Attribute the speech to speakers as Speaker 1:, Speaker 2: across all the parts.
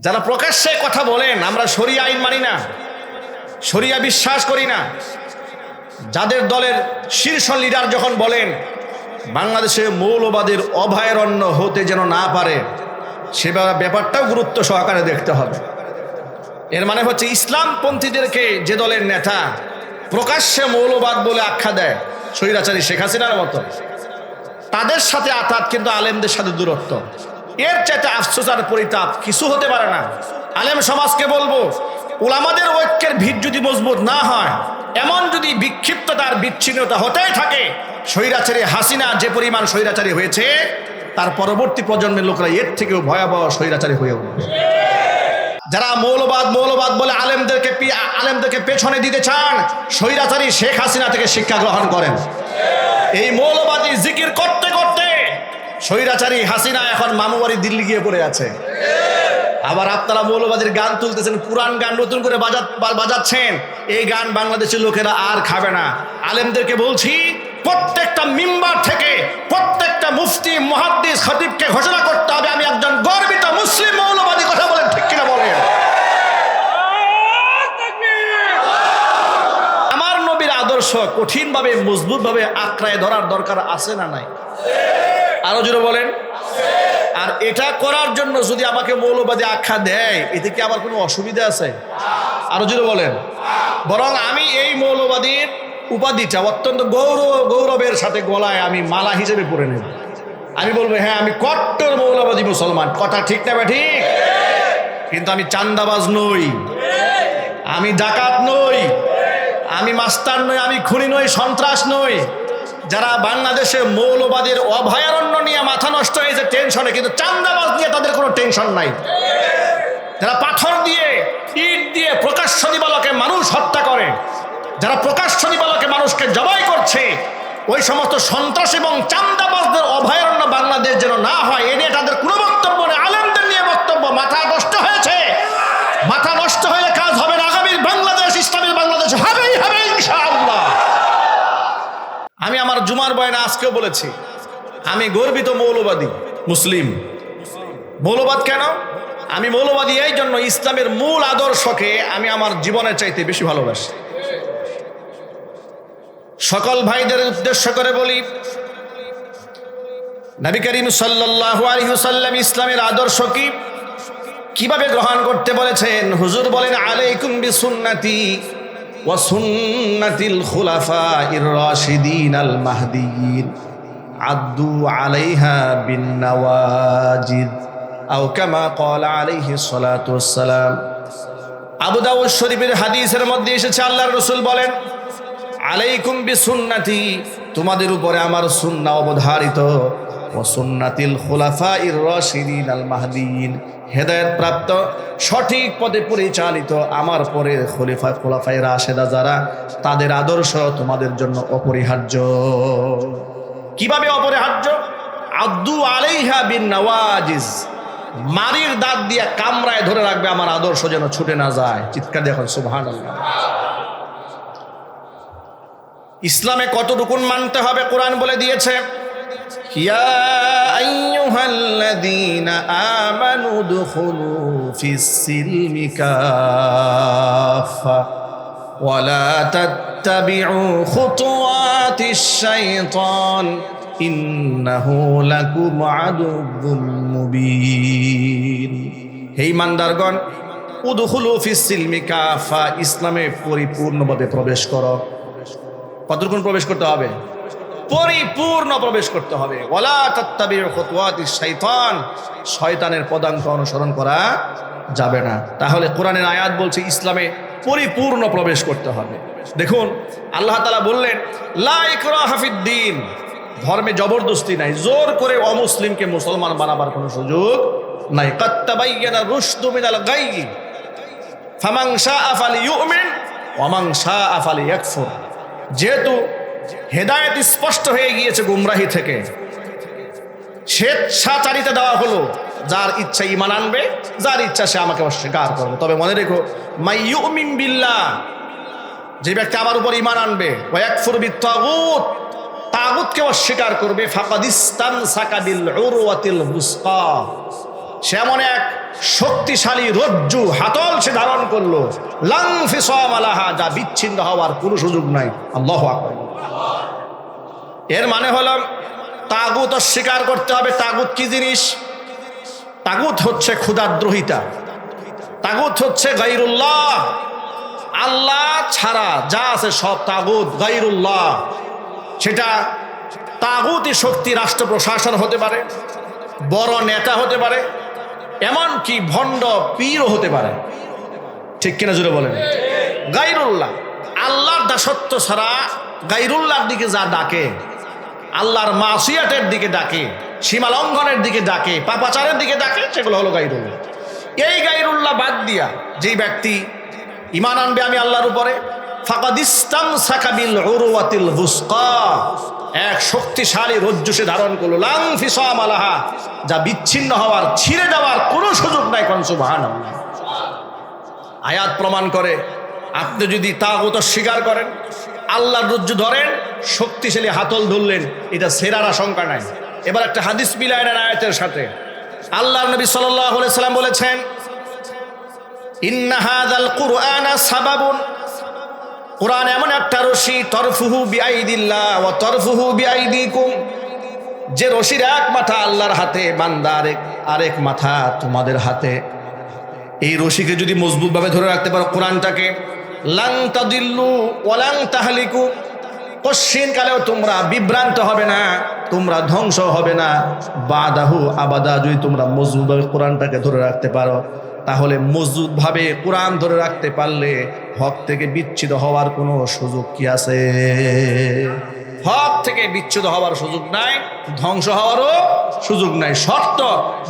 Speaker 1: যারা প্রকাশ্যে কথা বলেন, আমরা সরিয়া আইন মানি না সরিয়া বিশ্বাস করি না। যাদের দলের শীর্ষ লিডার যখন বলেন, বাংলাদেশে মৌলবাদের অভয়ারণ্য হতে যেন না পারে, সে ব্যাপার- ব্যাপারটাও গুরুত্ব সহকারে দেখতে হবে। এর মানে হচ্ছে ইসলামপন্থীদেরকে যে দলের নেতা প্রকাশ্যে মৌলবাদ বলে আখ্যা দেয়, স্বৈরাচারী শেখ হাসিনার মতো, তাদের সাথে আতাত কিন্তু আলেমদের সাথে দূরত্ব। এর চাইতে আফসোস আর পরিতাপ কিছু হতে পারে না। আলেম সমাজকে বলব ওলামাদের ঐক্যের ভিত যদি মজবুত না হয়, এমন যদি বিক্ষিপ্ততার বিচ্ছিন্নতা হতেই থাকে, স্বৈরাচারী হাসিনা যে পরিমাণ স্বৈরাচারী হয়েছে, তার পরবর্তী প্রজন্মের লোকরা এর থেকেও ভয়াবহ স্বৈরাচারী হয়ে উঠবে। যারা মৌলবাদ মৌলবাদ বলে আলেমদেরকে আলেমদেরকে পেছনে দিতে চান, স্বৈরাচারী শেখ হাসিনা থেকে শিক্ষা গ্রহণ করেন। এই মৌলবাদী জিকির করতে স্বৈরাচারী হাসিনা এখন মামুবাড়ি দিল্লি গিয়ে পড়ে আছে। আবার আপনারা মৌলবাদীর গান তুলতেছেন, পুরান গান নতুন করে বাজা- বাজাচ্ছেন। এই গান বাংলাদেশের লোকেরা আর খাবে না। আলেমদেরকে বলছি, প্রত্যেকটা মিম্বার থেকে প্রত্যেকটা মুফতি, মহাদ্দিস, খতিবকে ঘোষণা করতে হবে, আমি একজন গর্বিত মুসলিম মৌলবাদী, কথা বলেন ঠিক কিনা বলেন। আমার নবীর আদর্শ কঠিনভাবে, মজবুতভাবে আঁকড়ায় ধরার দরকার আছে না নাই? আরও জোরে বলেন। আর এটা করার জন্য যদি আমাকে মৌলবাদী আখ্যা দেয়, এতে কি আমার কোনো অসুবিধা আছে? আরও জোরে বলেন। বরং আমি এই মৌলবাদীর উপাধিটা অত্যন্ত গৌরব গৌরবের সাথে গলায় আমি মালা হিসেবে পরে নেব। আমি বলব হ্যাঁ আমি কট্টর মৌলবাদী মুসলমান। কথা ঠিক না ঠিক? কিন্তু আমি চান্দাবাজ নই। আমি ডাকাত নই। আমি মাস্টার নই, আমি খুনি নই, সন্ত্রাস নই। যারা বাংলাদেশে মৌলবাদের অভয়ারণ্য নিয়ে মাথা নষ্ট হয়েছে টেনশনে কিন্তু চান্দাবাজ নিয়ে তাদের কোনো টেনশন নাই। যারা পাথর দিয়ে, ইট দিয়ে প্রকাশ্য দিবালকে মানুষ হত্যা করে, যারা প্রকাশ্য দিবালকে মানুষকে জবাই করছে, ওই সমস্ত সন্ত্রাস এবং চান্দাবাজদের অভয়ারণ্য বাংলাদেশ যেন না হয়, এ নিয়ে তাদের কোনো বক্তব্য নেই। আলেমদের নিয়ে বক্তব্য মাথা নষ্ট হয়েছে। মাথা নষ্ট হলে কাজ হবে না আগামীর বাংলাদেশ ইসলামের বাংলাদেশ হবেই হবে ইনশাআল্লাহ আমি আমার জুমার বয়নে আজকেও বলেছি, আমি গর্বিত মৌলবাদী মুসলিম। মৌলবাদ কেন? আমি মৌলবাদী এই জন্য ইসলামের মূল আদর্শকে আমি আমার জীবনের চাইতে বেশি ভালোবাসি। সকল ভাইদের উদ্দেশ্য করে বলি, নবী করিম সাল্লাল্লাহু আলাইহি ওয়াসাল্লাম ইসলামের আদর্শ কি? কীভাবে গ্রহণ করতে বলেছেন? হুজুর বলেন, আলাইকুম বিসুন্নতি। ওয়া সুন্নাতিল খুলাফাইর রাশিদিন আল মাহদিয়িন আদ্দু আলাইহা বিন নওয়াজিদ আও কামা ক্বালা আলাইহি সালাতু ওয়াসসালাম আবু দাউদ শরীফের হাদিসের মধ্যে এসেছে, আল্লাহর রাসূল বলেন, আলাইকুম বিসুন্নতি, তোমাদের উপরে আমার সুন্নাহ অবধারিত। ও সুন্নাতিল খুলাফাইর রাশিদিন আল মাহদিন হেদায়েত প্রাপ্ত সঠিক পদে পরিচালিত আমার পরে খলিফা খোলাফাই রাশেদা যারা, তাদের আদর্শ তোমাদের জন্য অপরিহার্য। কীভাবে অপরিহার্য? আব্দু আলাইহা বিন নওয়াজিজ, মারির দাঁত দিয়ে কামরায় ধরে রাখবে, আমার আদর্শ যেন ছুটে না যায়। চিৎকার দেখুন সুবহানাল্লাহ। ইসলামে কত রুকুন মানতে হবে? কোরআন বলে দিয়েছে ইয়া আইয়ুহাল্লাযীনা আমানু দুখুলু ফিস সিলমি কাফা ওয়ালা তাত্তাবিউ খুতুওয়াতিশ শাইতান ইন্নাহু লাকুম আদুব্বুম মুবিন। হে ইমানদারগণ উদখুলু ফিস সিলমি কাফা ইসলামে পরিপূর্ণভাবে প্রবেশ করো। কতক্ষণ প্রবেশ করতে হবে? পরিপূর্ণ প্রবেশ করতে হবে। শয়তানের পদাঙ্ক অনুসরণ করা যাবে না। তাহলে কোরআনের আয়াত বলছে ইসলামে পরিপূর্ণ প্রবেশ করতে হবে। দেখুন, আল্লাহ তালা বললেন লাইকরা হাফিদ্দিন ধর্মে জবরদস্তি নাই। জোর করে অমুসলিমকে মুসলমান বানাবার কোনো সুযোগ নাই। কাত্তাবাইয়ানা রুশদু মিনাল গায়ি ফামাং শাআ ফালিইউমিন ওয়ামাং শাআ ফালিয়াকফুর। যেহেতু হেদায়েত স্পষ্ট হয়ে গিয়েছে গুমরাহি থেকে। স্বেচ্ছাচারিতা দেওয়া হলো, যার ইচ্ছা ইমান আনবে, যার ইচ্ছা সে আমাকে অস্বীকার করবে। তবে মনে রেখো মাইয়ুমিন বিল্লাহ, যে ব্যক্তি আমার উপর ইমান আনবে ওয়াকফুর বিত্তাগুত, তাগুতকে অস্বীকার করবে ফাকাদিস্তান সাকাবিল উরওয়াতিল বুসকা সে এমন এক শক্তিশালী রজ্জু, হাতল সে ধারণ করল লাং ফিসাম যা বিচ্ছিন্ন হওয়ার কোনো সুযোগ নাই। আল্লাহ আকবার। এর মানে হলো, তাগুত অস্বীকার করতে হবে, তাগুত কি জিনিস? তাগুত হচ্ছে ক্ষুদাদ্রোহিতা তাগুত হচ্ছে গাইরুল্লাহ। আল্লাহ ছাড়া যা আছে সব তাগুত, গাইরুল্লাহ। সেটা তাগুতি শক্তি রাষ্ট্র প্রশাসন হতে পারে, বড় নেতা হতে পারে, এমনকি ভণ্ড পীরও হতে পারে। ঠিক কিনা জুড়ে বলেন? গাইরুল্লাহ। আল্লাহর দাসত্ব ছাড়া গাইরুল্লাহর দিকে যা ডাকে আল্লাহর মাসিয়াতের দিকে ডাকে, সীমা লঙ্ঘনের দিকে ডাকে, পাপাচারের দিকে ডাকে, সেগুলো হলো গাইরুল্লাহ। এই গাইরুল্লাহ বাদ দিয়া যেই ব্যক্তি ইমান আনবে আমি আল্লাহর উপরে ফাকাদিস্তাম সাকাবিল উরওয়াতিল বুসকা এক শক্তিশালী রজ্জু সে ধারণ করল, লাং ফিসাম আলাহা, যা বিচ্ছিন্ন হওয়ার, ছিঁড়ে যাওয়ার কোনো সুযোগ নাই কোন সুবহানাল্লাহ। আয়াত প্রমাণ করে, আপনি যদি তাগত স্বীকার করেন আল্লাহর রজ্জু ধরেন, শক্তিশালী হাতল ধরলেন, এটা সেরার আশঙ্কা নাই। এবার একটা হাদিস মিলায় নেন আয়াতের সাথে। আল্লাহ নবী সাল্লাম বলেছেন ইন্নাহাদাল কুরআনা সাবাবুন। কোরআন এমন একটা রশি, তরফুহু বিআইদিল্লাহ ও তরফুহু বিআইদিকুম। যে রশির এক মাথা আল্লাহর হাতে, বান্দা আরেক আরেক মাথা তোমাদের হাতে। এই রশিকে যদি মজবুতভাবে ধরে রাখতে পারো কোরআনটাকে লাং তাদিল্লু ওলাং তাহলিকু। কশ্চিন কালেও তোমরা বিভ্রান্ত হবে না, তোমরা ধ্বংস হবে না। বাদাহু আবাদা, যদি তোমরা মজবুতভাবে কোরআনটাকে ধরে রাখতে পারো, তাহলে মজবুতভাবে কোরআন ধরে রাখতে পারলে হক থেকে বিচ্ছিন্ন হওয়ার কোনো সুযোগ কি আছে? হক থেকে বিচ্ছুত হওয়ার সুযোগ নাই, ধ্বংস হওয়ারও সুযোগ নাই। শর্ত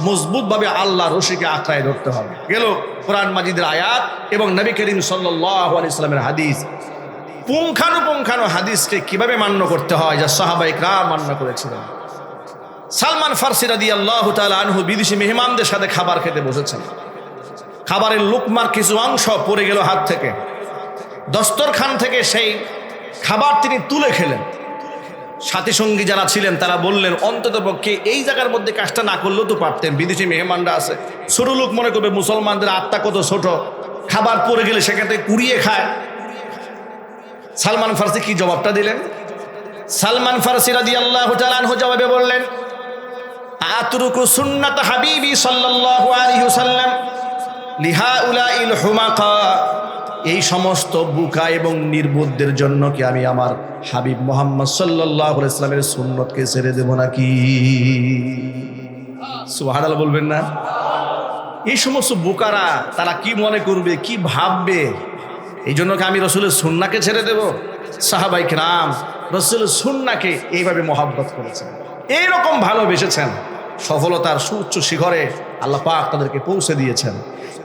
Speaker 1: মজবুতভাবে আল্লাহ রশিকে আঁকড়ায় ধরতে হবে। গেল কোরআন মাজিদের আয়াত এবং নবী করিম সাল্লাহ হাদিস। পুঙ্খানুপুঙ্খানু হাদিসকে কীভাবে মান্য করতে হয়, যা সাহাবাই রাম মান্য করেছিলেন। সালমান ফার্সি রাদি আল্লাহ আনহু বিদেশি মেহমানদের সাথে খাবার খেতে বসেছেন। খাবারের লুকমার কিছু অংশ পড়ে গেল হাত থেকে। দস্তরখান থেকে সেই খাবার তিনি তুলে খেলেন। সাথী সঙ্গী যারা ছিলেন, তারা বললেন, অন্তত পক্ষে এই জায়গার মধ্যে কাজটা না করলেও তো পারতেন। বিদেশি মেহমানরা আছে। ছোট লোক মনে করবে মুসলমানদের আত্মা কত ছোট। খাবার পড়ে গেলে সেখান কুড়িয়ে খায়। সালমান ফার্সি কি জবাবটা দিলেন? সালমান ফার্সি রাদি আল্লাহ জবাবে বললেন, আতরুকু সুন্নাত হাবিবি সাল্লাল্লাহু আলাইহি ওয়াসাল্লাম লিহা উলাইল হুমাকা। এই সমস্ত বুকা এবং নির্বোধদের জন্য কি আমি আমার হাবিব মোহাম্মদ সাল্লাহ ইসলামের সুন্নতকে ছেড়ে দেব নাকি? সুহাদাল বলবেন না? এই সমস্ত বুকারা তারা কি মনে করবে, কি ভাববে? এই জন্য কি আমি রসুলের সুন্নাকে ছেড়ে দেব? সাহাবাইক রাম রসুলের সুন্নাকে এইভাবে মহাব্বত করেছেন। এইরকম ভালোবেসেছেন। সফলতার সুউচ্চ শিখরে আল্লাহ পাক তাদেরকে পৌঁছে দিয়েছেন।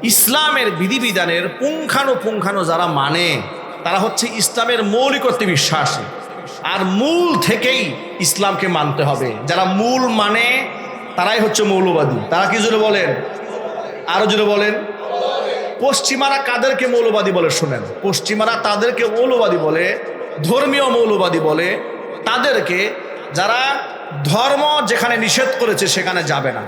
Speaker 1: ইসলামের বিধিবিধানের পুঙ্খানুপুঙ্খানু যারা মানে তারা হচ্ছে ইসলামের মৌলিকত্বে বিশ্বাসী আর মূল থেকেই ইসলামকে মানতে হবে। যারা মূল মানে তারাই হচ্ছে মৌলবাদী। তারা কি জোরে বলেন? আরও জোরে বলেন। পশ্চিমারা কাদেরকে মৌলবাদী বলে শোনেন? পশ্চিমারা তাদেরকে মৌলবাদী বলে, ধর্মীয় মৌলবাদী বলে। তাদেরকে যারা ধর্ম যেখানে নিষেধ করেছে, সেখানে যাবে না।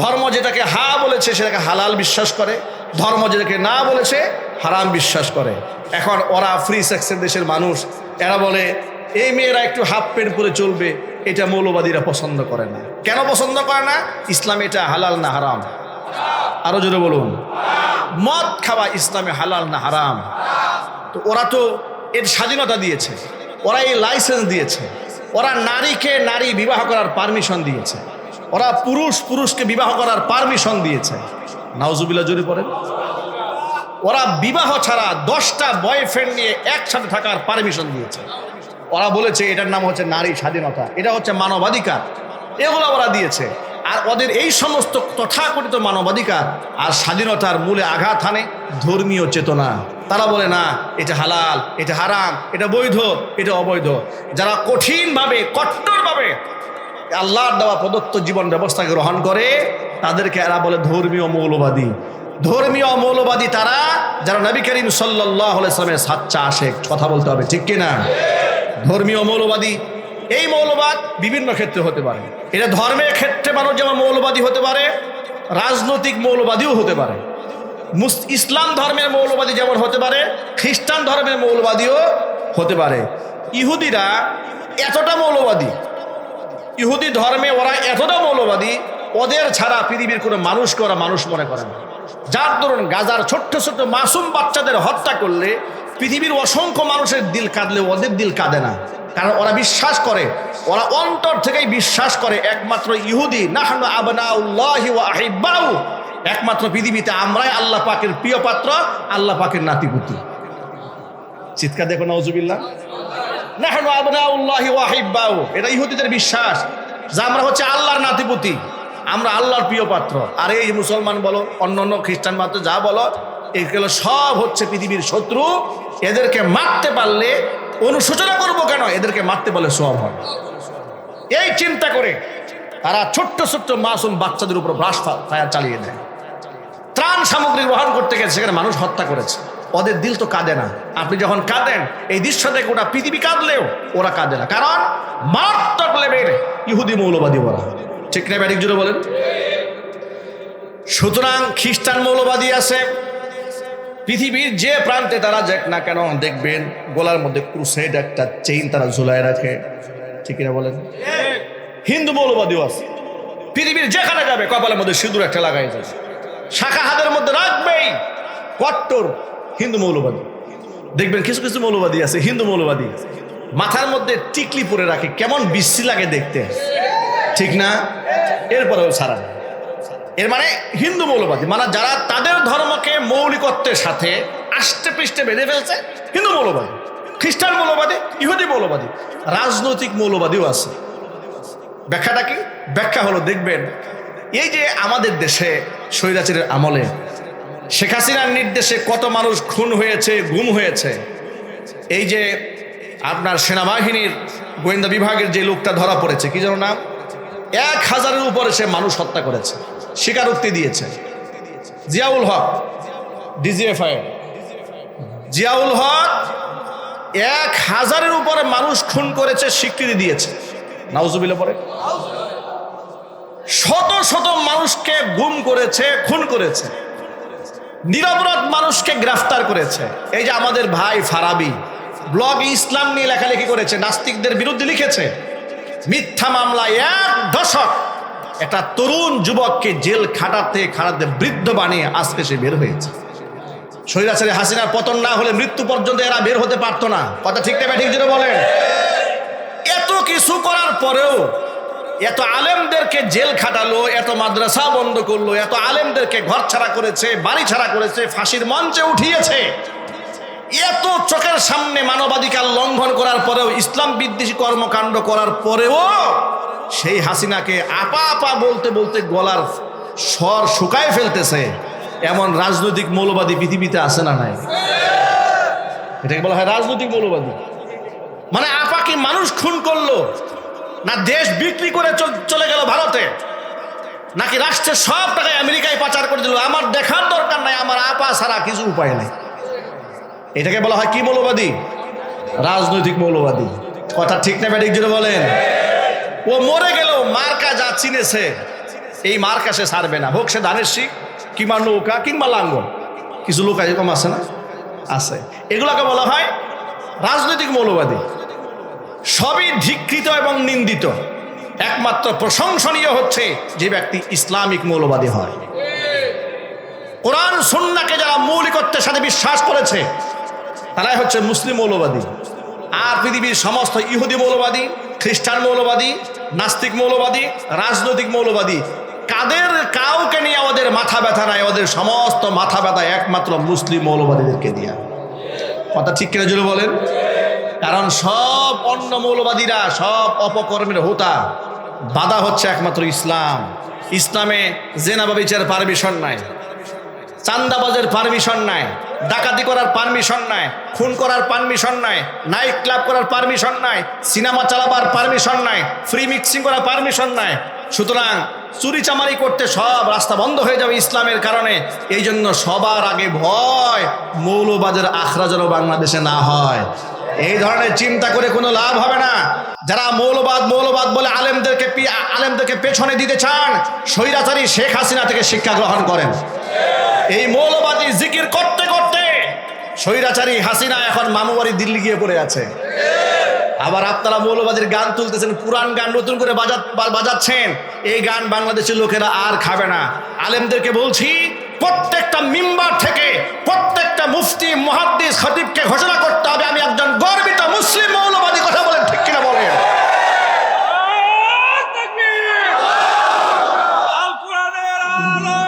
Speaker 1: ধর্ম যেটাকে হা বলেছে সেটাকে হালাল বিশ্বাস করে, ধর্ম যেটাকে না বলেছে হারাম বিশ্বাস করে। এখন ওরা ফ্রি সেক্সের দেশের মানুষ, এরা বলে, এই মেয়েরা একটু হাফ প্যান্ট পরে চলবে, এটা মৌলবাদীরা পছন্দ করে না। কেন পছন্দ করে না? ইসলাম এটা হালাল না হারাম? আরও জোরে বলুন। মদ খাওয়া ইসলামে হালাল না হারাম? তো ওরা তো এর স্বাধীনতা দিয়েছে, ওরা এই লাইসেন্স দিয়েছে, ওরা নারীকে নারী বিবাহ করার পারমিশন দিয়েছে। ওরা পুরুষ পুরুষকে বিবাহ করার পারমিশন দিয়েছে। নাওজুবিল্লা জোরে পড়েন। ওরা বিবাহ ছাড়া দশটা বয়ফ্রেন্ড নিয়ে একসাথে থাকার পারমিশন দিয়েছে। ওরা বলেছে, এটার নাম হচ্ছে নারী স্বাধীনতা। এটা হচ্ছে মানবাধিকার। এগুলো ওরা দিয়েছে। আর ওদের এই সমস্ত তথাকথিত মানবাধিকার আর স্বাধীনতার মূলে আঘাত হানে ধর্মীয় চেতনা। তারা বলে, না, এটা হালাল, এটা হারাম, এটা বৈধ, এটা অবৈধ। যারা কঠিনভাবে, কট্টরভাবে আল্লাহর দেওয়া প্রদত্ত জীবন ব্যবস্থাকে গ্রহণ করে, তাদেরকে এরা বলে ধর্মীয় মৌলবাদী। ধর্মীয় মৌলবাদী তারা, যারা নবী করিম সাল্লাহ ইসলামের সাচ্চা আসে কথা বলতে হবে, ঠিক কিনা? ধর্মীয় মৌলবাদী। এই মৌলবাদ বিভিন্ন ক্ষেত্রে হতে পারে। এটা ধর্মের ক্ষেত্রে মানুষ যেমন মৌলবাদী হতে পারে, রাজনৈতিক মৌলবাদীও হতে পারে। ইসলাম ধর্মের মৌলবাদী যেমন হতে পারে, খ্রিস্টান ধর্মের মৌলবাদীও হতে পারে। ইহুদিরা এতটা মৌলবাদী ইহুদি ধর্মে ওরা এতটা মৌলবাদী, ওদের ছাড়া পৃথিবীর কোনো মানুষকে ওরা মানুষ মনে করে না? যার দরুন গাজার ছোট্ট ছোট্ট মাসুম বাচ্চাদের হত্যা করলে পৃথিবীর অসংখ্য মানুষের দিল কাঁদলে ওদের দিল কাঁদে না। কারণ ওরা বিশ্বাস করে, ওরা অন্তর থেকেই বিশ্বাস করে একমাত্র ইহুদি, নাহনু একমাত্র পৃথিবীতে আমরাই আল্লাহ পাকের প্রিয় পাত্র আল্লাহ পাকের নাতিপুতি। চিৎকার দেখো নজুবিল্লাহ নাহনু আবনাউল্লাহি এটা ইহুদিদের বিশ্বাস যে আমরা হচ্ছে আল্লাহর নাতিপুতি, আমরা আল্লাহর প্রিয় পাত্র। আর এই মুসলমান বলো অন্য অন্য খ্রিস্টান মাত্র যা বলো, এগুলো সব হচ্ছে পৃথিবীর শত্রু। এদেরকে মারতে পারলে অনুশোচনা করব কেন? এদেরকে মারতে বলে সব হয় এই চিন্তা করে তারা ছোট্ট ছোট্ট মাসুম বাচ্চাদের উপর ব্রাশ ফায়ার চালিয়ে দেয়। ত্রাণ সামগ্রী গ্রহণ করতে গেছে, সেখানে মানুষ হত্যা করেছে। ওদের দিল তো কাঁদে না। আপনি যখন কাঁদেন, এই দৃশ্য দেখে ওটা পৃথিবী কাঁদলেও ওরা কাঁদে না। কারণ মারাত্মক লেভেল ইহুদি মৌলবাদী ওরা। ঠিক না ব্যাটিক জুড়ে বলেন? সুতরাং খ্রিস্টান মৌলবাদী আছে। পৃথিবীর যে প্রান্তে তারা যাক না কেন, দেখবেন গলার মধ্যে ক্রুসেড একটা চেইন তারা ঝুলায় রাখে। ঠিক না বলেন? হিন্দু মৌলবাদীও আছে। পৃথিবীর যেখানে যাবে, কপালের মধ্যে সিঁদুর একটা লাগাই যাবে শাখা হাতের মধ্যে রাখবেই। কট্টর হিন্দু মৌলবাদী। দেখবেন কিছু কিছু মৌলবাদী আছে, হিন্দু মৌলবাদী মাথার মধ্যে টিকলি পরে রাখে, কেমন বিশ্রী লাগে দেখতে। ঠিক না? এরপরেও সারা। এর মানে হিন্দু মৌলবাদী মানে যারা তাদের ধর্মকে মৌলিকত্বের সাথে আষ্টে পৃষ্ঠে বেঁধে ফেলছে, হিন্দু মৌলবাদী। খ্রিস্টান মৌলবাদী, ইহুদি মৌলবাদী, রাজনৈতিক মৌলবাদীও আছে। ব্যাখ্যাটা কি? ব্যাখ্যা হলো, দেখবেন, এই যে আমাদের দেশে স্বৈরাচারের আমলে শেখ হাসিনার নির্দেশে কত মানুষ খুন হয়েছে, গুম হয়েছে? এই যে আপনার সেনাবাহিনীর গোয়েন্দা বিভাগের যে লোকটা ধরা পড়েছে, কি যেন নাম? এক হাজারের উপরে সে মানুষ হত্যা করেছে, স্বীকারোক্তি দিয়েছে। জিয়াউল হক, ডিজিএফআই জিয়াউল হক এক হাজারের উপরে মানুষ খুন করেছে, স্বীকৃতি দিয়েছে। নাউজুবিল্লা পরে। শত শত মানুষকে গুম করেছে, খুন করেছে। নিরপরাধ মানুষকে গ্রেফতার করেছে। এই যে আমাদের ভাই ফারাবি ব্লগ ইসলাম নিয়ে লেখালেখি করেছে, নাস্তিকদের বিরুদ্ধে লিখেছে, মিথ্যা মামলায় এক দশক একটা তরুণ যুবককে জেল খাটাতে খাটাতে বৃদ্ধ বানিয়ে আজকে সে বের হয়েছে। স্বৈরাচারী হাসিনার পতন না হলে মৃত্যু পর্যন্ত এরা বের হতে পারতো না। কথা ঠিক না ঠিক যেটা বলেন? এত কিছু করার পরেও এত আলেমদেরকে জেল খাটালো, এত মাদ্রাসা বন্ধ করল, এত আলেমদেরকে ঘর ছাড়া করেছে, বাড়ি ছাড়া করেছে, ফাঁসির মঞ্চে উঠিয়েছে। এত চোখের সামনে মানবাধিকার লঙ্ঘন করার পরেও, ইসলাম বিদ্বেষী কর্মকাণ্ড করার পরেও সেই হাসিনাকে আপা আপা বলতে বলতে গলার স্বর শুকায় ফেলতেছে। এমন রাজনৈতিক মৌলবাদী পৃথিবীতে আসে না নাই? এটাকে বলা হয় রাজনৈতিক মৌলবাদী। মানে আপা কি মানুষ খুন করল? না দেশ বিক্রি করে চলে গেল ভারতে, নাকি রাষ্ট্রের সব টাকায় আমেরিকায় পাচার করে দিল? আমার দেখার দরকার নাই, আমার আপা ছাড়া কিছু উপায় নাই। এটাকে বলা হয় কি মৌলবাদী? রাজনৈতিক মৌলবাদী। কথা ঠিক না ব্যাটিক জুড়ে বলেন? ও মরে গেল, মার্কা যা চিনেছে, এই মার্কা সে সারবে না। হোক সে ধানের শিখ কিংবা নৌকা, কিংবা লাঙ্গল। কিছু লোক এরকম আছে না? আছে। এগুলোকে বলা হয় রাজনৈতিক মৌলবাদী। সবই ধিকৃত এবং নিন্দিত। একমাত্র প্রশংসনীয় হচ্ছে যে ব্যক্তি ইসলামিক মৌলবাদী হয়। কোরআন সুন্নাকে যারা মৌলিকত্বের সাথে বিশ্বাস করেছে, তারাই হচ্ছে মুসলিম মৌলবাদী। আর পৃথিবীর সমস্ত ইহুদি মৌলবাদী, খ্রিস্টান মৌলবাদী, নাস্তিক মৌলবাদী, রাজনৈতিক মৌলবাদী, কাদের কাউকে নিয়ে আমাদের মাথা ব্যথা নাই ওদের সমস্ত মাথা ব্যথা একমাত্র মুসলিম মৌলবাদীদেরকে দিয়া। কথা ঠিক কিনা জুড়ে বলেন? কারণ সব অন্য মৌলবাদীরা, সব অপকর্মের হোতা। বাধা হচ্ছে একমাত্র ইসলাম। ইসলামে জেনাবা বিচার পারমিশন নাই। চান্দাবাজের পারমিশন নাই। ডাকাতি করার পারমিশন নাই। খুন করার পারমিশন নাই। নাইট ক্লাব করার পারমিশন নাই। সিনেমা চালাবার পারমিশন নাই। ফ্রি মিক্সিং করার পারমিশন নাই। সুতরাং চুরি চামারি করতে সব রাস্তা বন্ধ হয়ে যাবে ইসলামের কারণে। এই জন্য সবার আগে ভয় মৌলবাদের আখড়া যেন বাংলাদেশে না হয়। এই ধরনের চিন্তা করে কোনো লাভ হবে না। যারা মৌলবাদ মৌলবাদ বলে আলেমদেরকে আলেমদেরকে পেছনে দিতে চান, স্বৈরাচারী শেখ হাসিনা থেকে শিক্ষা গ্রহণ করেন। এই মৌলবাদী জিকির করতে করতে স্বৈরাচারী হাসিনা এখন মামুবাড়ি দিল্লি গিয়ে পড়ে আছে। আবার আপনারা মৌলবাদীর গান তুলতেছেন পুরান গান নতুন করে বাজা বাজাচ্ছেন। এই গান বাংলাদেশের লোকেরা আর খাবে না। আলেমদেরকে বলছি, প্রত্যেকটা মিম্বার থেকে প্রত্যেকটা মুফতি, মহাদ্দিস, খতিবকে ঘোষণা করতে হবে, আমি একজন গর্বিত মুসলিম মৌলবাদী, কথা বলেন ঠিক কিনা বলেন
Speaker 2: আল কোরআনের আলো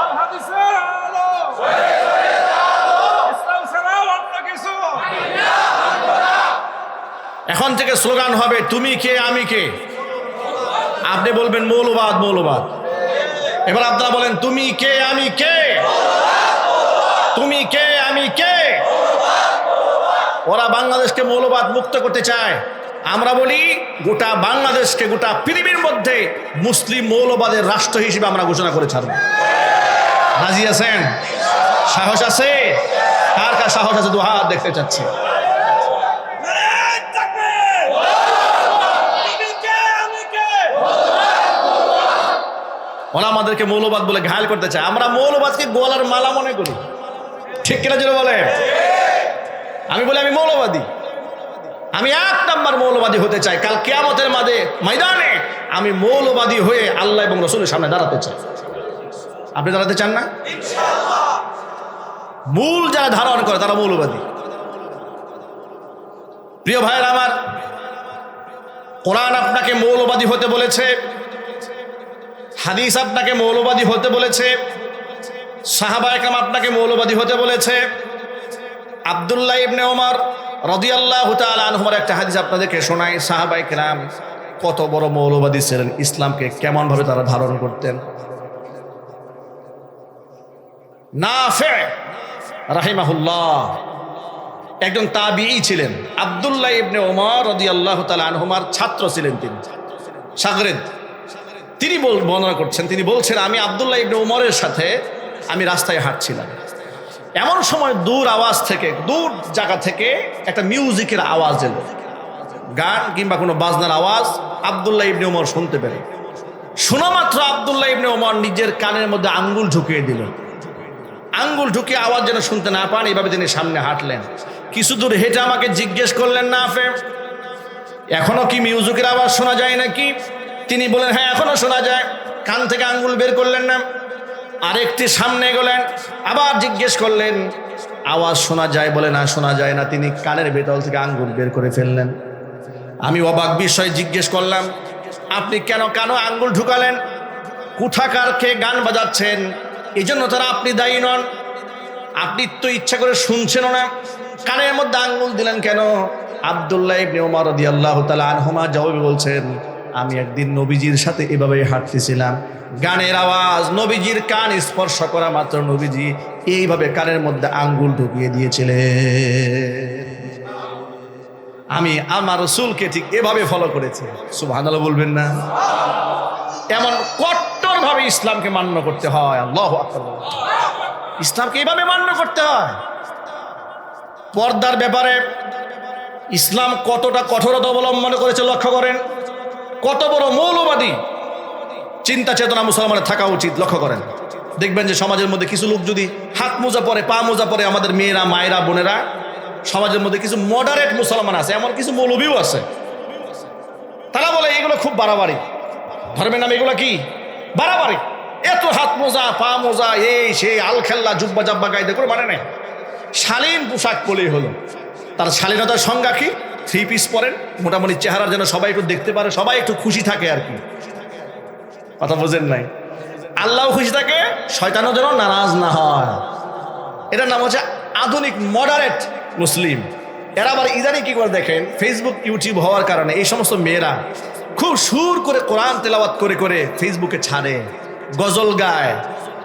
Speaker 2: আল হাদিসের আলো ইসলাম ছাড়াও অন্য কিছু
Speaker 1: এখন থেকে স্লোগান হবে, তুমি কে, আমি কে? আপনি বলবেন, মৌলবাদ মৌলবাদ। এবার আপনারা বলেন, তুমি কে, আমি কে? তুমি কে, আমি কে? ওরা বাংলাদেশকে মৌলবাদ মুক্ত করতে চায়। আমরা বলি, গোটা বাংলাদেশকে, গোটা পৃথিবীর মধ্যে মুসলিম মৌলবাদের রাষ্ট্র হিসেবে আমরা ঘোষণা করে ছাড়ব। রাজি আছেন? সাহস আছে? কার কার সাহস আছে? দু হাত দেখতে চাচ্ছি
Speaker 2: নারায়ে তাকবীর তুমি কে আমি কে
Speaker 1: ওরা আমাদেরকে মৌলবাদ বলে ঘায়ল করতে চায়। আমরা মৌলবাদকে গোলার মালা মনে করি। ঠিক কিনা যেটা বলে আমি বলি আমি মৌলবাদী। আমি এক নাম্বার মৌলবাদী হতে চাই। কাল কেয়ামতের মাঝে ময়দানে আমি মৌলবাদী হয়ে আল্লাহ এবং রসুলের সামনে দাঁড়াতে চাই। আপনি দাঁড়াতে চান না? মূল যারা ধারণ করে তারা মৌলবাদী। প্রিয় ভাইয়ের আমার কোরআন আপনাকে মৌলবাদী হতে বলেছে। হাদিস আপনাকে মৌলবাদী হতে বলেছে সাহাবা একরাম আপনাকে মৌলবাদী হতে বলেছে। আবদুল্লাহ ইবনে ওমর রদিয়াল্লাহ আনহুমার একটা হাদিস আপনাদেরকে শোনাই সাহাবা একরাম কত বড় মৌলবাদী ছিলেন, ইসলামকে কেমনভাবে তারা ধারণ করতেন। নাফে রাহিমাহুল্লাহ একজন ছিলেন, আবদুল্লাহ ইবনে ওমর রদিয়াল্লাহ তাআলা আনহুমার ছাত্র ছিলেন তিনি, সাগরেদ। তিনি বল- বর্ণনা করছেন, তিনি বলছেন, আমি আবদুল্লাহ ইবনে উমরের সাথে আমি রাস্তায় হাঁটছিলাম। এমন সময় দূর আওয়াজ থেকে, দূর জায়গা থেকে একটা মিউজিকের আওয়াজ এলো। গান কিংবা কোনো বাজনার আওয়াজ আবদুল্লাহ ইবনে উমর শুনতে পেল শোনা মাত্র আবদুল্লাহ ইবনে উমর নিজের কানের মধ্যে আঙ্গুল ঢুকিয়ে দিল। আঙ্গুল ঢুকিয়ে আওয়াজ যেন শুনতে না পান, এইভাবে তিনি সামনে হাঁটলেন। কিছু দূর হেঁটে আমাকে জিজ্ঞেস করলেন না ফে এখনও কি মিউজিকের আওয়াজ শোনা যায় নাকি? তিনি বলেন হ্যাঁ এখনও শোনা যায়। কান থেকে আঙ্গুল বের করলেন না। আরেকটি সামনে গেলেন, আবার জিজ্ঞেস করলেন, আওয়াজ শোনা যায় বলে না, শোনা যায় না। তিনি কানের ভেতর থেকে আঙ্গুল বের করে ফেললেন। আমি অবাক বিষয় জিজ্ঞেস করলাম, আপনি কেন কেন আঙ্গুল ঢুকালেন? কোথাকার কে গান বাজাচ্ছেন? এই জন্য তারা আপনি দায়ী নন। আপনি তো ইচ্ছা করে শুনছেন না। কানের মধ্যে আঙ্গুল দিলেন কেন? আবদুল্লাহ ইবনে ওমর রাদিয়াল্লাহু তাআলা আনহুমা জবাবে বলছেন আমি একদিন নবীজির সাথে এভাবে হাঁটতেছিলাম। গানের আওয়াজ, নবীজির কান স্পর্শ করা মাত্র নবীজি এইভাবে কানের মধ্যে আঙ্গুল ঢুকিয়ে দিয়েছিলেন। আমি আমার রসুলকে ঠিক এভাবে ফলো করেছি। সুবহানাল্লাহ বলবেন না। এমন কট্টরভাবে ইসলামকে মান্য করতে হয়। আল্লাহ ইসলামকে এইভাবে মান্য করতে হয়। পর্দার ব্যাপারে ইসলাম কতটা কঠোরতা অবলম্বন করেছে লক্ষ্য করেন। কত বড় মৌলবাদী। চিন্তা চেতনা মুসলমানের থাকা উচিত, লক্ষ্য করেন। দেখবেন যে সমাজের মধ্যে কিছু লোক যদি হাত মোজা পরে, পা মোজা পরে আমাদের মেয়েরা, মায়েরা, বোনেরা, সমাজের মধ্যে কিছু মডারেট মুসলমান আছে, এমন কিছু মৌলবীও আছে। তারা বলে, এগুলো খুব বাড়াবাড়ি। ধর্মের নাম এগুলো কি? বাড়াবাড়ি। এত হাত মোজা, পা মোজা, এই, সেই, আল খেল্লা, জুব্বা জাব্বা গাইতে করে মানে নেই। শালীন পোশাক পরেই হলো। তার শালীনতার সংজ্ঞা কি? থ্রি পিস পরেন, মোটামুটি চেহারা যেন সবাই একটু দেখতে পারে, সবাই একটু খুশি থাকে আর কি। কথা বোঝেন নাই? আল্লাহ খুশি থাকে, শয়তানও যেন নারাজ না হয়। এটার নাম হচ্ছে আধুনিক মডারেট মুসলিম। এরা আবার ইদানি কি করে দেখেন? ফেসবুক ইউটিউব হওয়ার কারণে এই সমস্ত মেয়েরা খুব সুর করে কোরআন তেলাওয়াত করে করে ফেসবুকে ছাড়ে, গজল গায়।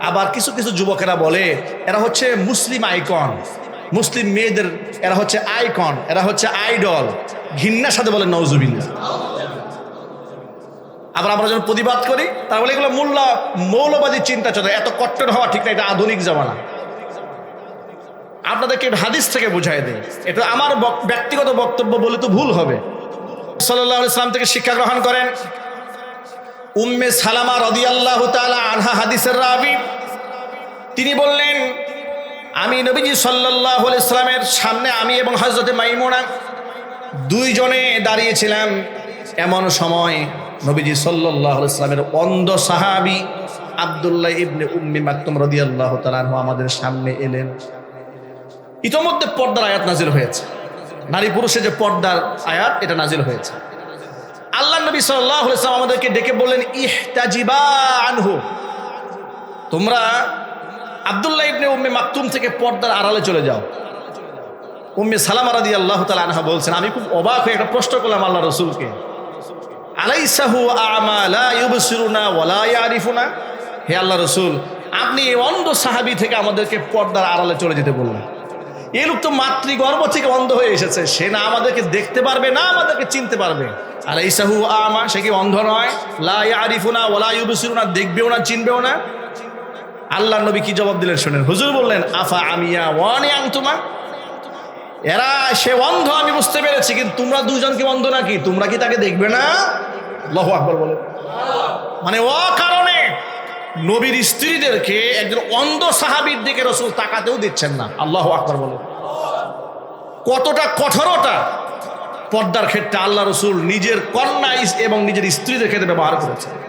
Speaker 1: আবার কিছু কিছু যুবকেরা বলে, এরা হচ্ছে মুসলিম আইকন। মুসলিম মেয়েদের, এরা হচ্ছে আইকন, এরা হচ্ছে আইডল। ঘিন্নার সাথে বলে নওজুবিল্লা আবার আমরা যখন প্রতিবাদ করি তাহলে এগুলো মূল্য মৌলবাদী চিন্তা চলে, এত কট্টর হওয়া ঠিক না, এটা আধুনিক জামানা। আপনাদেরকে হাদিস থেকে বুঝাই দেয় এটা আমার ব্যক্তিগত বক্তব্য বলে তো ভুল হবে। সাল্লাহ ইসলাম থেকে শিক্ষা গ্রহণ করেন। উম্মে সালামা রদিয়াল্লাহ তালা আনহা হাদিসের রাবি। তিনি বললেন আমি নবীজি সাল্লাহ ইসলামের সামনে আমি এবং হজরতে মাইমোনা দুইজনে দাঁড়িয়েছিলাম। এমন সময় নবীজি সাল্লাহ ইসলামের অন্ধ সাহাবি আবদুল্লাহ ইবনে উম্মি মাকতুম রদিয়াল্লাহ তালাহ আমাদের সামনে এলেন। ইতোমধ্যে পর্দার আয়াত নাজিল হয়েছে। নারী পুরুষের যে পর্দার আয়াত, এটা নাজিল হয়েছে। আল্লাহ নবী সাল্লাহ ইসলাম আমাদেরকে ডেকে বললেন, ইহতাজিবা আনহু। তোমরা আবদুল্লাহ ইবনে উম্মে মাকতুম থেকে পর্দার আড়ালে চলে যাও। উম্মে সালাম রাদি আল্লাহ তালা আনহা বলছেন, আমি খুব অবাক হয়ে একটা প্রশ্ন করলাম আল্লাহ রসুলকে। আলাইসাহু আমা লা ইউবসিরুনা ওয়ালা ইয়ারিফুনা? হে আল্লাহ রসুল, আপনি এই অন্ধ সাহাবি থেকে আমাদেরকে পর্দার আড়ালে চলে যেতে বললেন। এই লোক তো মাতৃগর্ভ থেকে অন্ধ হয়ে এসেছে। সে না আমাদেরকে দেখতে পারবে, না আমাদেরকে চিনতে পারবে। আর ইসাহু আমা, সে কি অন্ধ নয়? লা ইয়ারিফুনা ওয়ালা ইউবসিরুনা, দেখবেও না, চিনবেও না? আল্লাহ নবী কি জবাব দিলেন শোনেন। হুজুর বললেন, আফা আমিয়া ওয়ানি আংতুমা এরা, সে অন্ধ, আমি বুঝতে পেরেছি, কিন্তু তোমরা দুজনকে অন্ধ নাকি? তোমরা কি তাকে দেখবে না? লহ আকবর বলে। মানে ও কারণে নবীর স্ত্রীদেরকে একজন অন্ধ সাহাবীর দিকে রসুল তাকাতেও দিচ্ছেন না। আল্লাহ আকবর বলে। কতটা কঠোরতা পর্দার ক্ষেত্রে আল্লাহ রসুল নিজের কন্যা এবং নিজের স্ত্রীদের ক্ষেত্রে ব্যবহার করেছেন।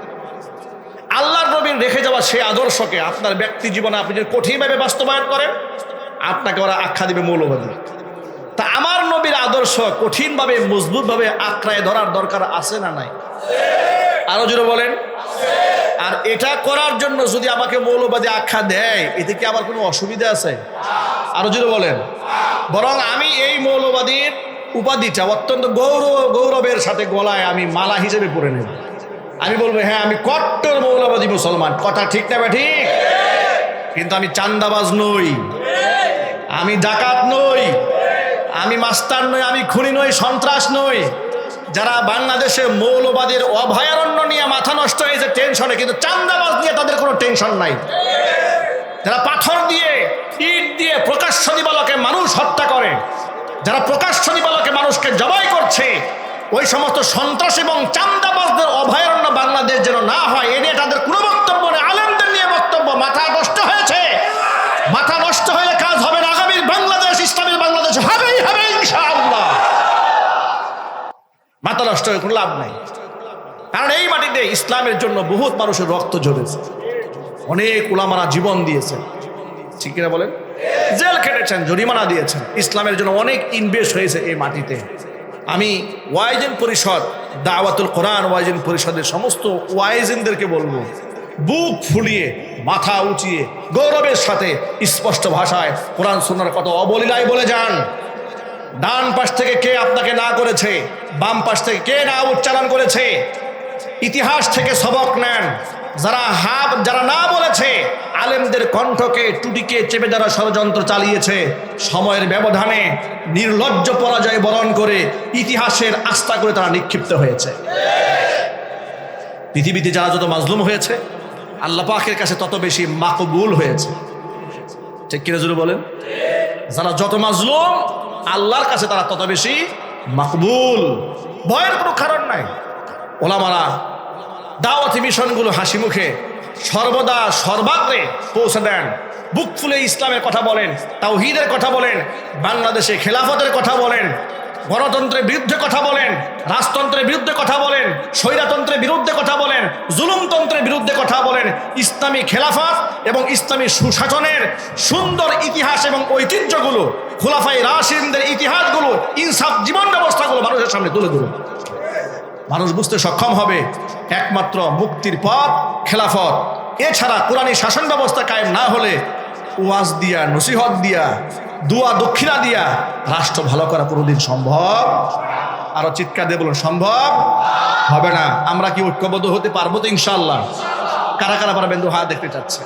Speaker 1: আল্লাহর নবীর রেখে যাওয়া সেই আদর্শকে আপনার ব্যক্তি জীবনে আপনি যদি কঠিনভাবে বাস্তবায়ন করেন, আপনাকে ওরা আখ্যা দিবে মৌলবাদী। তা আমার নবীর আদর্শ কঠিনভাবে, মজবুতভাবে আঁকড়ায় ধরার দরকার আছে না নাই? আরও জোরে বলেন। আর এটা করার জন্য যদি আমাকে মৌলবাদী আখ্যা দেয়, এতে কি আবার কোনো অসুবিধা আছে? আরও জোরে বলেন। বরং আমি এই মৌলবাদীর উপাধিটা অত্যন্ত গৌরব, গৌরবের সাথে গলায় আমি মালা হিসেবে পরে নেব। আমি বলব হ্যাঁ আমি কট্টর মৌলবাদী মুসলমান। কথা ঠিক না ঠিক কিন্তু আমি চান্দাবাজ নই। আমি ডাকাত নই। আমি মাস্টার নই, আমি খুনি নই, সন্ত্রাস নই। যারা বাংলাদেশে মৌলবাদের অভয়ারণ্য নিয়ে মাথা নষ্ট হয়েছে, টেনশনে, কিন্তু চান্দাবাজ নিয়ে তাদের কোনো টেনশন নাই। যারা পাথর দিয়ে, ইট দিয়ে প্রকাশ্য দিবালকে মানুষ হত্যা করে, যারা প্রকাশ্য দিবালকে মানুষকে জবাই করছে ওই সমস্ত সন্ত্রাস এবং চান্দাবাজদের অভয়ারণ্য বাংলাদেশ যেন না হয়, এ নিয়ে তাদের কোনো বক্তব্য নেই। আলেমদের নিয়ে বক্তব্য মাথা নষ্ট হয়েছে। মাথা নষ্ট হয়ে কাজ হবে না। আগামীর বাংলাদেশ, ইসলামী বাংলাদেশ হবেই হবে ইনশাআল্লাহ। মাথা নষ্ট হয়ে কোনো লাভ নাই। কারণ এই মাটিতে ইসলামের জন্য বহুত মানুষের রক্ত ঝরেছে। অনেক উলামারা জীবন দিয়েছেন। ঠিক কিনা বলেন? জেল খেটেছেন, জরিমানা দিয়েছেন। ইসলামের জন্য অনেক ইনভেস্ট হয়েছে এই মাটিতে। আমি ওয়াইজেন পরিষদ, দাওয়াতুল কোরআন, ওয়াইজেন পরিষদের সমস্ত ওয়াইজেনদেরকে বলব, বুক ফুলিয়ে, মাথা উঁচিয়ে, গৌরবের সাথে স্পষ্ট ভাষায় কোরআন শোনার কত অবলীলায় বলে যান। ডান পাশ থেকে কে আপনাকে না করেছে, বাম পাশ থেকে কে না উচ্চারণ করেছে, ইতিহাস থেকে সবক নেন। যারা হাব, যারা না বলেছে, আলেমদের কণ্ঠকে টুটিকে চেপে যারা ষড়যন্ত্র চালিয়েছে, সময়ের ব্যবধানে নির্লজ্জ পরাজয় বরণ করে ইতিহাসের আস্থা করে তারা নিক্ষিপ্ত হয়েছে। পৃথিবীতে যারা যত মাজলুম হয়েছে, আল্লাহ পাকের কাছে তত বেশি মাকবুল হয়েছে। ঠিক কিনা জুড়ে বলেন? যারা যত মাজলুম, আল্লাহর কাছে তারা তত বেশি মাকবুল। ভয়ের কোনো কারণ নাই। ওলামারা দাওয়াতি মিশনগুলো হাসি মুখে সর্বদা সর্বাগ্রে পৌঁছে দেন। বুক ফুলে ইসলামের কথা বলেন, তাওহীদের কথা বলেন, বাংলাদেশে খেলাফতের কথা বলেন, গণতন্ত্রের বিরুদ্ধে কথা বলেন, রাজতন্ত্রের বিরুদ্ধে কথা বলেন, স্বৈরাতন্ত্রের বিরুদ্ধে কথা বলেন, জুলুমতন্ত্রের বিরুদ্ধে কথা বলেন, ইসলামী খেলাফত এবং ইসলামী সুশাসনের সুন্দর ইতিহাস এবং ঐতিহ্যগুলো খোলাফাই রাশিনদের ইতিহাসগুলো, ইনসাফ জীবন ব্যবস্থাগুলো মানুষের সামনে তুলে ধরুন। মানুষ বুঝতে সক্ষম হবে একমাত্র মুক্তির পথ খেলাফত। এছাড়া কোরআনী শাসন ব্যবস্থা কায়েম না হলে ওয়াজ দিয়া, নসিহত দিয়া, দুয়া দক্ষিণা দিয়া রাষ্ট্র ভালো করা কোনোদিন সম্ভব আরও চিৎকার দিয়ে বলুন, সম্ভব হবে না। আমরা কি ঐক্যবদ্ধ হতে পারব তো ইনশাল্লাহ কারা কারা পারবেন? দু হাত দেখতে চাচ্ছে।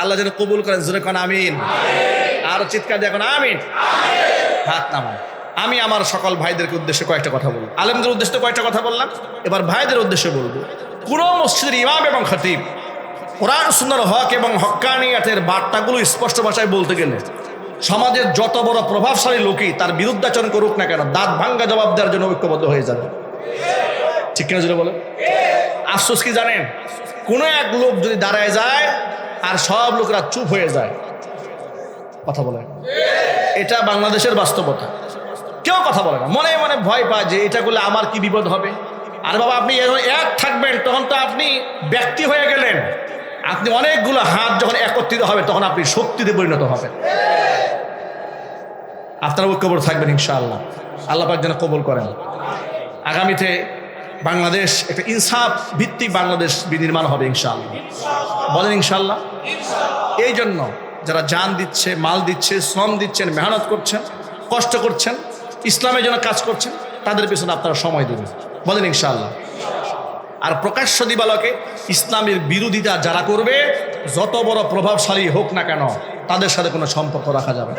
Speaker 1: আল্লাহ যেন কবুল করেন, জোরে আমিন। আরও চিৎকার দিয়ে এখন আমিন। হাত নামান। আমি আমার সকল ভাইদেরকে উদ্দেশ্যে কয়েকটা কথা বলব। আলেমদের উদ্দেশ্যে কয়েকটা কথা বললাম। এবার ভাইদের উদ্দেশ্যে বলব। কোনো মসজিদের ইমাম এবং খতিব, কোরআন সুন্দর হক এবং হক্কানিয়াতের বার্তাগুলো স্পষ্ট ভাষায় বলতে গেলে সমাজের যত বড় প্রভাবশালী লোকই তার বিরুদ্ধাচরণ করুক না কেন, দাঁত ভাঙ্গা জবাব দেওয়ার জন্য ঐক্যবদ্ধ হয়ে যাবে। ঠিক কিনা যদি বলে আফসোস কি জানেন? কোনো এক লোক যদি দাঁড়ায় যায় আর সব লোকরা চুপ হয়ে যায়, কথা বলে এটা বাংলাদেশের বাস্তবতা। কেউ কথা বলে না। মনে মনে ভয় পায় যে এটা করলে আমার কি বিপদ হবে? আর বাবা, আপনি এক থাকবেন, তখন তো আপনি ব্যক্তি হয়ে গেলেন। আপনি অনেকগুলো হাত যখন একত্রিত হবে, তখন আপনি শক্তিতে পরিণত হবেন। আপনারা ঐক্যবদ্ধ থাকবেন, ইনশাআল্লাহ। আল্লাহ পাক যেন কবল করেন। আগামীতে বাংলাদেশ একটা ইনসাফ ভিত্তিক বাংলাদেশ বিনির্মাণ হবে, ইনশাআল্লাহ। বলেন, ইনশাআল্লাহ। এই জন্য যারা জান দিচ্ছে, মাল দিচ্ছে, শ্রম দিচ্ছেন, মেহনত করছেন, কষ্ট করছেন ইসলামের জন্য কাজ করছেন, তাদের পেছনে আপনারা সময় দেবেন। বলেন ইনশাআল্লাহ। আর প্রকাশ্য দিবালকে ইসলামের বিরোধিতা যারা করবে, যত বড় প্রভাবশালী হোক না কেন, তাদের সাথে কোনো সম্পর্ক রাখা যাবে।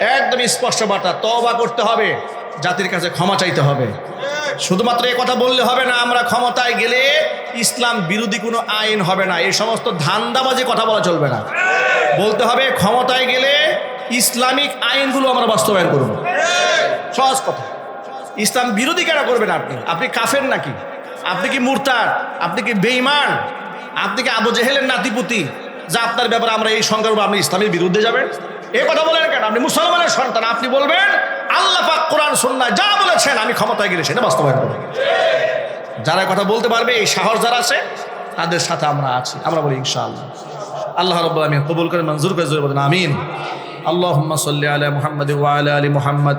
Speaker 1: একদম স্পষ্ট বার্তা তবা করতে হবে, জাতির কাছে ক্ষমা চাইতে হবে। শুধুমাত্র এ কথা বললে হবে না, আমরা ক্ষমতায় গেলে ইসলাম বিরোধী কোনো আইন হবে না, এই সমস্ত ধান্দাবাজি কথা বলা চলবে না। বলতে হবে, ক্ষমতায় গেলে ইসলামিক আইনগুলো আমরা বাস্তবায়ন করব। সহজ কথা। ইসলাম বিরোধী কেন করবেন আপনি? আপনি কাফের নাকি? আপনি কি মুরতার আপনি কি বেইমান আপনি কি আবু জেহেলের নাতিপুতি? যা আপনার ব্যাপারে আমরা এই সংকল্প আপনি ইসলামের বিরুদ্ধে যাবেন। এ কথা বলেন কেন? আপনি মুসলমানের সন্তান। আপনি বলবেন, আল্লাহ পাক কোরআন সন্ন্যায় যা বলেছেন, আমি ক্ষমতায় গেলে সেটা বাস্তবায়ন করব। যারা কথা বলতে পারবে, এই সাহস যারা আছে, তাদের সাথে আমরা আছি। আমরা বলি, ইনশাআল্লাহ। আল্লাহ রব আমি কবুল করে, মঞ্জুর করে বলেন, আমিন। আল্লাহ সাল্লি আলা ওয়া ওয়ালা আলী মোহাম্মদ।